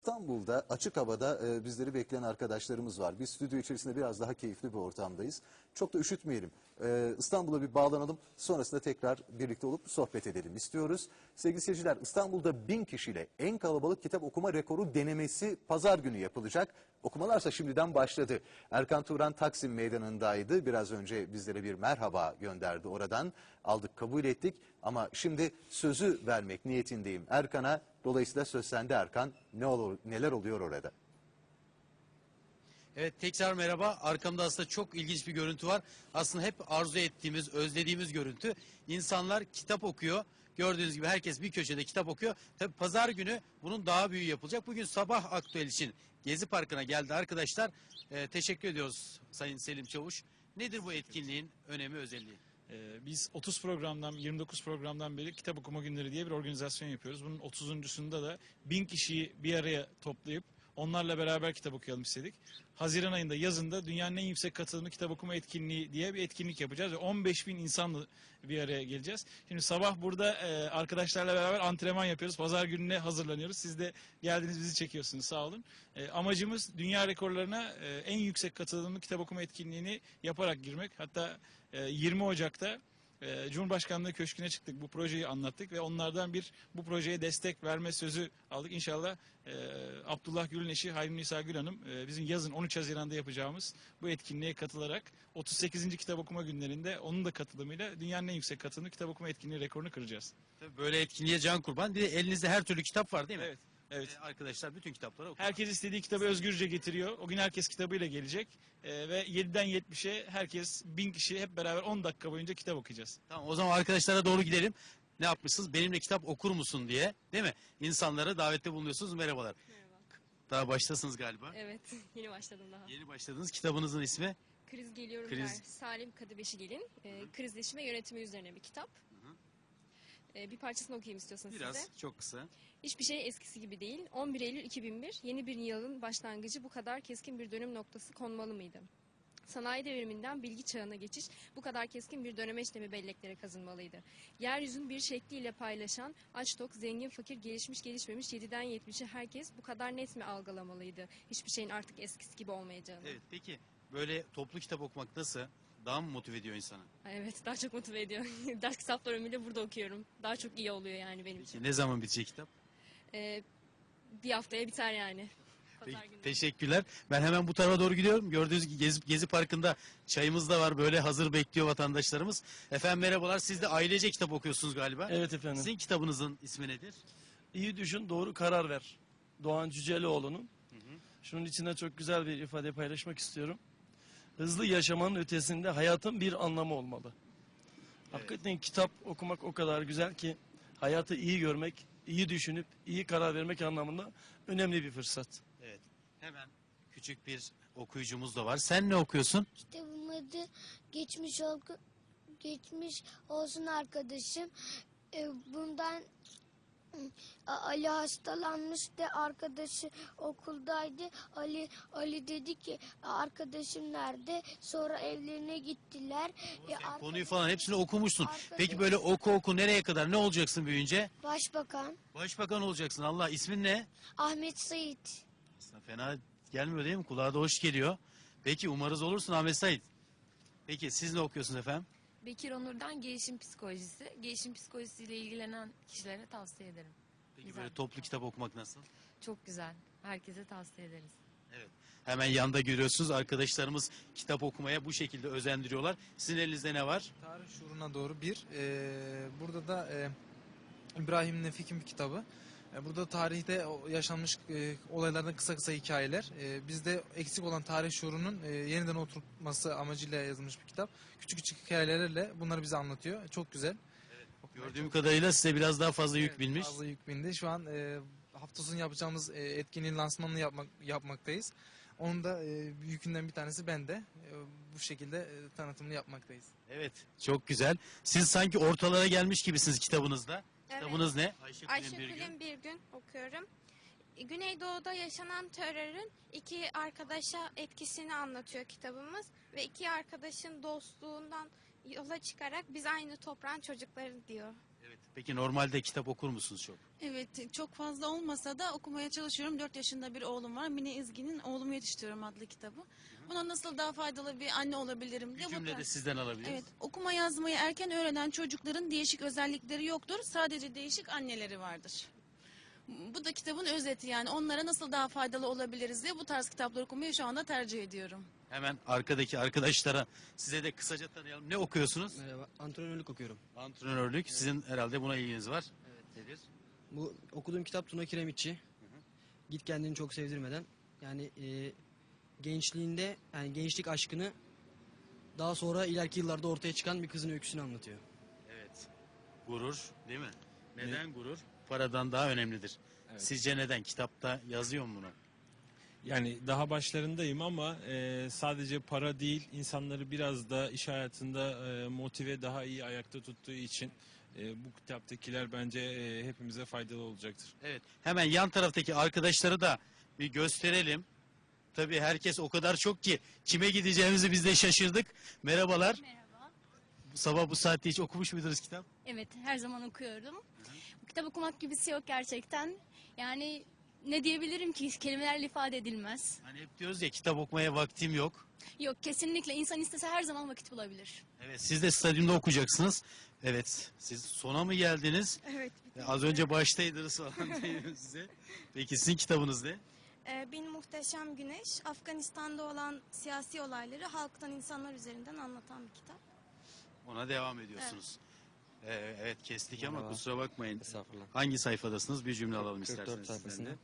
İstanbul'da açık havada e, bizleri bekleyen arkadaşlarımız var. Biz stüdyo içerisinde biraz daha keyifli bir ortamdayız. Çok da üşütmeyelim. E, İstanbul'a bir bağlanalım. Sonrasında tekrar birlikte olup sohbet edelim istiyoruz. Sevgili seyirciler İstanbul'da bin kişiyle en kalabalık kitap okuma rekoru denemesi pazar günü yapılacak. Okumalarsa şimdiden başladı. Erkan Turan Taksim Meydanı'ndaydı. Biraz önce bizlere bir merhaba gönderdi oradan. Aldık kabul ettik ama şimdi sözü vermek niyetindeyim Erkan'a. Dolayısıyla söz sende Erkan. Ne olur, neler oluyor orada? Evet tekrar merhaba. Arkamda aslında çok ilginç bir görüntü var. Aslında hep arzu ettiğimiz, özlediğimiz görüntü. İnsanlar kitap okuyor. Gördüğünüz gibi herkes bir köşede kitap okuyor. Tabi pazar günü bunun daha büyüğü yapılacak. Bugün sabah aktüel için Gezi Parkı'na geldi arkadaşlar. Ee, teşekkür ediyoruz Sayın Selim Çavuş. Nedir bu etkinliğin önemi, özelliği? Ee, Biz 30 programdan, 29 programdan beri kitap okuma günleri diye bir organizasyon yapıyoruz. Bunun 30.sunda da 1000 kişiyi bir araya toplayıp onlarla beraber kitap okuyalım istedik. Haziran ayında yazında dünyanın en yüksek katılımlı kitap okuma etkinliği diye bir etkinlik yapacağız. ve 15 bin insanla bir araya geleceğiz. Şimdi sabah burada e, arkadaşlarla beraber antrenman yapıyoruz. Pazar gününe hazırlanıyoruz. Siz de geldiniz bizi çekiyorsunuz sağ olun. E, amacımız dünya rekorlarına e, en yüksek katılımlı kitap okuma etkinliğini yaparak girmek. Hatta e, 20 Ocak'ta e, Cumhurbaşkanlığı Köşkü'ne çıktık. Bu projeyi anlattık ve onlardan bir bu projeye destek verme sözü aldık. İnşallah e, Abdullah Gül'ün eşi Hayri Nisa Gül Hanım e, bizim yazın 13 Haziran'da yapacağımız bu etkinliğe katılarak 38. kitap okuma günlerinde onun da katılımıyla dünyanın en yüksek katılımlı kitap okuma etkinliği rekorunu kıracağız. Tabii böyle etkinliğe can kurban. Bir de elinizde her türlü kitap var değil mi? Evet. Evet. Ee, arkadaşlar bütün kitapları okuyor. Herkes istediği kitabı özgürce getiriyor. O gün herkes kitabıyla gelecek. E, ve 7'den 70'e herkes 1000 kişi hep beraber 10 dakika boyunca kitap okuyacağız. Tamam o zaman arkadaşlara doğru gidelim. Ne yapmışsınız? Benimle kitap okur musun diye. Değil mi? İnsanlara davette bulunuyorsunuz. Merhabalar. Merhaba. Daha baştasınız galiba. Evet, yeni başladım daha. Yeni başladınız. Kitabınızın ismi? Kriz Geliyorum Kriz. der. Salim Kadıbeşigil'in e, krizleşme yönetimi üzerine bir kitap. E, bir parçasını okuyayım istiyorsanız Biraz. size. Çok kısa. Hiçbir şey eskisi gibi değil. 11 Eylül 2001 yeni bir yılın başlangıcı bu kadar keskin bir dönüm noktası konmalı mıydı? Sanayi devriminden bilgi çağına geçiş bu kadar keskin bir dönemeçle mi belleklere kazınmalıydı? Yeryüzün bir şekliyle paylaşan aç tok, zengin, fakir, gelişmiş, gelişmemiş 7'den 70'i herkes bu kadar net mi algılamalıydı? Hiçbir şeyin artık eskisi gibi olmayacağını. Evet peki böyle toplu kitap okumak nasıl? Daha mı motive ediyor insanı? Evet daha çok motive ediyor. Ders kitaplarımı bile burada okuyorum. Daha çok iyi oluyor yani benim için. Peki, ne zaman bitecek kitap? Ee, bir haftaya biter yani. Peki, Pazar günü. teşekkürler. Ben hemen bu tarafa doğru gidiyorum. Gördüğünüz gibi Gezi, Gezi Parkı'nda çayımız da var. Böyle hazır bekliyor vatandaşlarımız. Efendim merhabalar. Siz de ailece kitap okuyorsunuz galiba. Evet efendim. Sizin kitabınızın ismi nedir? İyi düşün, doğru karar ver. Doğan Cüceloğlu'nun. Şunun içinde çok güzel bir ifade paylaşmak istiyorum. Hızlı yaşamanın ötesinde hayatın bir anlamı olmalı. Hakikaten kitap okumak o kadar güzel ki hayatı iyi görmek, iyi düşünüp iyi karar vermek anlamında önemli bir fırsat. Evet. Hemen küçük bir okuyucumuz da var. Sen ne okuyorsun? Kitabın adı geçmiş ol geçmiş olsun arkadaşım. Ee, bundan Ali hastalanmıştı. Arkadaşı okuldaydı. Ali Ali dedi ki arkadaşım nerede? Sonra evlerine gittiler. E, Sen arka- konuyu falan hepsini okumuşsun. Arkadaş- Peki böyle oku oku nereye kadar? Ne olacaksın büyüyünce? Başbakan Başbakan olacaksın. Allah ismin ne? Ahmet Sait. Aslında fena gelmiyor değil mi? Kulağa da hoş geliyor. Peki umarız olursun Ahmet Said. Peki siz ne okuyorsunuz efendim? Bekir Onur'dan gelişim psikolojisi. Gelişim psikolojisiyle ilgilenen kişilere tavsiye ederim. Peki Güzel. böyle toplu kitap okumak nasıl? Çok güzel. Herkese tavsiye ederiz. Evet. Hemen yanda görüyorsunuz arkadaşlarımız kitap okumaya bu şekilde özendiriyorlar. Sizin elinizde ne var? Tarih şuuruna doğru bir. Ee, burada da e, İbrahim Nefik'in bir kitabı. E, burada tarihte yaşanmış e, olaylardan kısa kısa hikayeler. E, bizde eksik olan tarih şuurunun yeniden oturtması amacıyla yazılmış bir kitap. Küçük küçük hikayelerle bunları bize anlatıyor. Çok güzel. Okumaya Gördüğüm çok- kadarıyla size biraz daha fazla yük Evet, binmiş. Fazla yük bindi. Şu an hafta sonu yapacağımız etkinliğin lansmanını yapmak yapmaktayız. Onun da e, yükünden bir tanesi bende. E, bu şekilde e, tanıtımını yapmaktayız. Evet. Çok güzel. Siz sanki ortalara gelmiş gibisiniz kitabınızda. Evet. Kitabınız ne? Ayşe Kulin Ayşe bir gün. Bir gün okuyorum. Güneydoğu'da yaşanan terörün iki arkadaşa etkisini anlatıyor kitabımız ve iki arkadaşın dostluğundan yola çıkarak biz aynı toprağın çocukları diyor. Evet. Peki normalde kitap okur musunuz çok? Evet çok fazla olmasa da okumaya çalışıyorum. 4 yaşında bir oğlum var. Mine İzgi'nin Oğlumu Yetiştiriyorum adlı kitabı. Buna nasıl daha faydalı bir anne olabilirim Bir diye cümle de bakar. sizden alabiliriz. Evet okuma yazmayı erken öğrenen çocukların değişik özellikleri yoktur. Sadece değişik anneleri vardır. Bu da kitabın özeti yani onlara nasıl daha faydalı olabiliriz diye bu tarz kitapları okumayı şu anda tercih ediyorum. Hemen arkadaki arkadaşlara size de kısaca tanıyalım. Ne okuyorsunuz? Merhaba, antrenörlük okuyorum. Antrenörlük. Sizin herhalde buna ilginiz var. Nedir? Bu okuduğum kitap Tuna Kiremitçi. Git kendini çok sevdirmeden. Yani e, gençliğinde, yani gençlik aşkını daha sonra ileriki yıllarda ortaya çıkan bir kızın öyküsünü anlatıyor. Evet. Gurur değil mi? Neden gurur? Paradan daha önemlidir. Sizce neden? Kitapta yazıyor mu bunu? Yani daha başlarındayım ama e, sadece para değil insanları biraz da iş hayatında e, motive daha iyi ayakta tuttuğu için e, bu kitaptakiler bence e, hepimize faydalı olacaktır. Evet. Hemen yan taraftaki arkadaşları da bir gösterelim. Tabii herkes o kadar çok ki kime gideceğimizi biz de şaşırdık. Merhabalar. Merhaba. Sabah bu saatte hiç okumuş muydunuz kitap? Evet, her zaman okuyorum. Bu kitap okumak gibisi yok gerçekten. Yani ne diyebilirim ki kelimelerle ifade edilmez. Hani hep diyoruz ya kitap okumaya vaktim yok. Yok kesinlikle insan istese her zaman vakit bulabilir. Evet siz de stadyumda okuyacaksınız. Evet siz sona mı geldiniz? Evet. Az önce baştaydınız falan diyeyim size. Peki sizin kitabınız ne? Ee, Bin Muhteşem Güneş, Afganistan'da olan siyasi olayları halktan insanlar üzerinden anlatan bir kitap. Ona devam ediyorsunuz. Ee, evet kestik ama Merhaba. kusura bakmayın. Estağfurullah. Hangi sayfadasınız? Bir cümle alalım 44 isterseniz sizden de.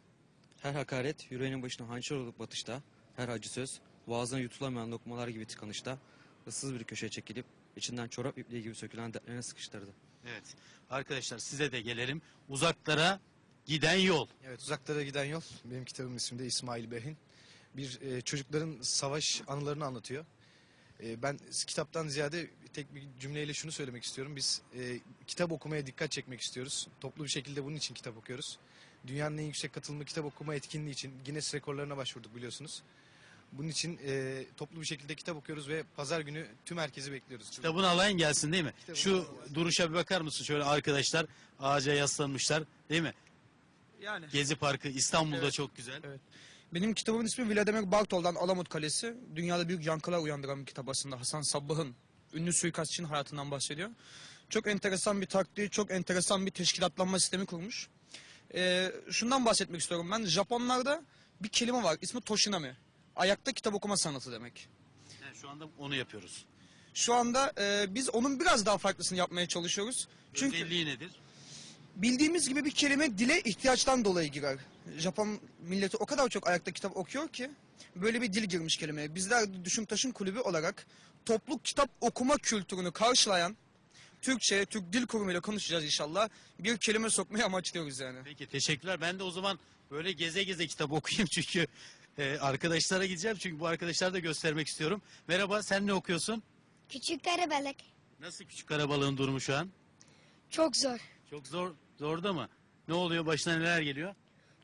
Her hakaret yüreğinin başına hançer olup batışta, her acı söz, boğazına yutulamayan lokmalar gibi tıkanışta, ıssız bir köşeye çekilip içinden çorap ipliği gibi sökülen dertlerine sıkıştırdı. Evet. Arkadaşlar size de gelelim. Uzaklara giden yol. Evet Uzaklara Giden Yol benim kitabımın ismi de İsmail Behin. Bir e, çocukların savaş anılarını anlatıyor. E, ben kitaptan ziyade tek bir cümleyle şunu söylemek istiyorum. Biz e, kitap okumaya dikkat çekmek istiyoruz. Toplu bir şekilde bunun için kitap okuyoruz. Dünyanın en yüksek katılımlı kitap okuma etkinliği için Guinness rekorlarına başvurduk biliyorsunuz. Bunun için e, toplu bir şekilde kitap okuyoruz ve pazar günü tüm herkesi bekliyoruz. Kitabını alayın gelsin değil mi? Kitabını Şu alayın. duruşa bir bakar mısın? Şöyle arkadaşlar ağaca yaslanmışlar değil mi? Yani Gezi Parkı İstanbul'da Evet. çok güzel. Evet. benim kitabımın ismi Vladimir Bartol'dan Alamut Kalesi. Dünyada büyük yankılar uyandıran bir kitap aslında. Hasan Sabbah'ın ünlü suikastçının hayatından bahsediyor. Çok enteresan bir taktiği, çok enteresan bir teşkilatlanma sistemi kurmuş. Ee, şundan bahsetmek istiyorum ben. Japonlarda bir kelime var. İsmi Toshinami. Ayakta kitap okuma sanatı demek. Yani şu anda onu yapıyoruz. Şu anda e, biz onun biraz daha farklısını yapmaya çalışıyoruz. Çünkü Özelliği nedir? Bildiğimiz gibi bir kelime dile ihtiyaçtan dolayı girer. Japon milleti o kadar çok ayakta kitap okuyor ki böyle bir dil girmiş kelimeye. Bizler de Düşün Taşın Kulübü olarak toplu kitap okuma kültürünü karşılayan Türkçe, Türk Dil Kurumu ile konuşacağız inşallah. Bir kelime sokmayı amaçlıyoruz yani. Peki teşekkürler. Ben de o zaman böyle geze geze kitap okuyayım çünkü e, arkadaşlara gideceğim. Çünkü bu arkadaşlara da göstermek istiyorum. Merhaba sen ne okuyorsun? Küçük karabalık. Nasıl küçük karabalığın durumu şu an? Çok zor. Çok zor, zorda mı? Ne oluyor? Başına neler geliyor?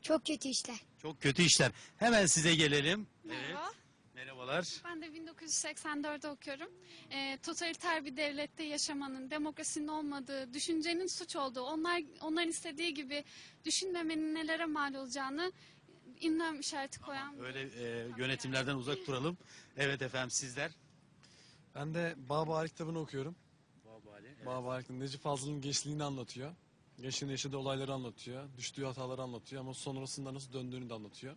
Çok kötü işler. Çok kötü işler. Hemen size gelelim. Evet. Merhaba. Merhabalar. Ben de 1984'de okuyorum. Ee, totaliter bir devlette yaşamanın, demokrasinin olmadığı, düşüncenin suç olduğu, onlar onların istediği gibi düşünmemenin nelere mal olacağını ünlem işareti koyan. Öyle e, yönetimlerden uzak duralım. Evet efendim sizler. Ben de Bağbahar kitabını okuyorum. Babali. Evet. Bağbahar Necip Fazıl'ın gençliğini anlatıyor. Gençliğinde yaşadığı olayları anlatıyor. Düştüğü hataları anlatıyor ama sonrasında nasıl döndüğünü de anlatıyor.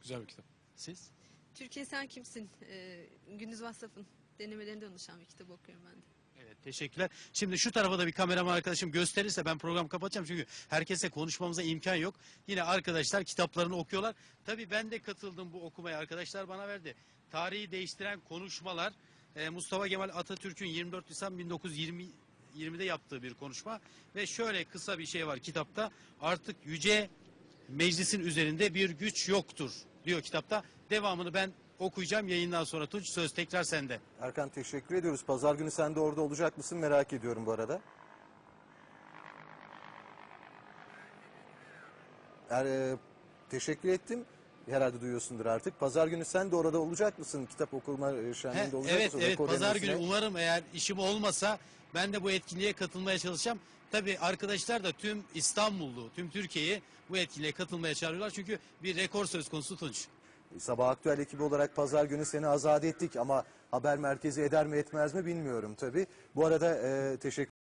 Güzel bir kitap. Siz? Türkiye Sen Kimsin? Ee, Gündüz Vassaf'ın denemelerinden oluşan bir kitap okuyorum ben de. Evet teşekkürler. Şimdi şu tarafa da bir kameraman arkadaşım gösterirse ben programı kapatacağım çünkü herkese konuşmamıza imkan yok. Yine arkadaşlar kitaplarını okuyorlar. Tabii ben de katıldım bu okumaya. Arkadaşlar bana verdi. Tarihi değiştiren konuşmalar. Ee, Mustafa Kemal Atatürk'ün 24 Nisan 1920 20'de yaptığı bir konuşma ve şöyle kısa bir şey var kitapta. Artık yüce meclisin üzerinde bir güç yoktur diyor kitapta. Devamını ben okuyacağım yayından sonra Tunç söz tekrar sende. Erkan teşekkür ediyoruz. Pazar günü sen de orada olacak mısın merak ediyorum bu arada. Er, e, teşekkür ettim. Herhalde duyuyorsundur artık. Pazar günü sen de orada olacak mısın? Kitap okuma e, şenliğinde olacak evet mısın? evet Rekor pazar günü umarım eğer işim olmasa ben de bu etkinliğe katılmaya çalışacağım. Tabii arkadaşlar da tüm İstanbullu, tüm Türkiye'yi bu etkinliğe katılmaya çağırıyorlar. Çünkü bir rekor söz konusu Tunç. Sabah Aktüel ekibi olarak pazar günü seni azat ettik ama haber merkezi eder mi etmez mi bilmiyorum tabii. Bu arada e, teşekkür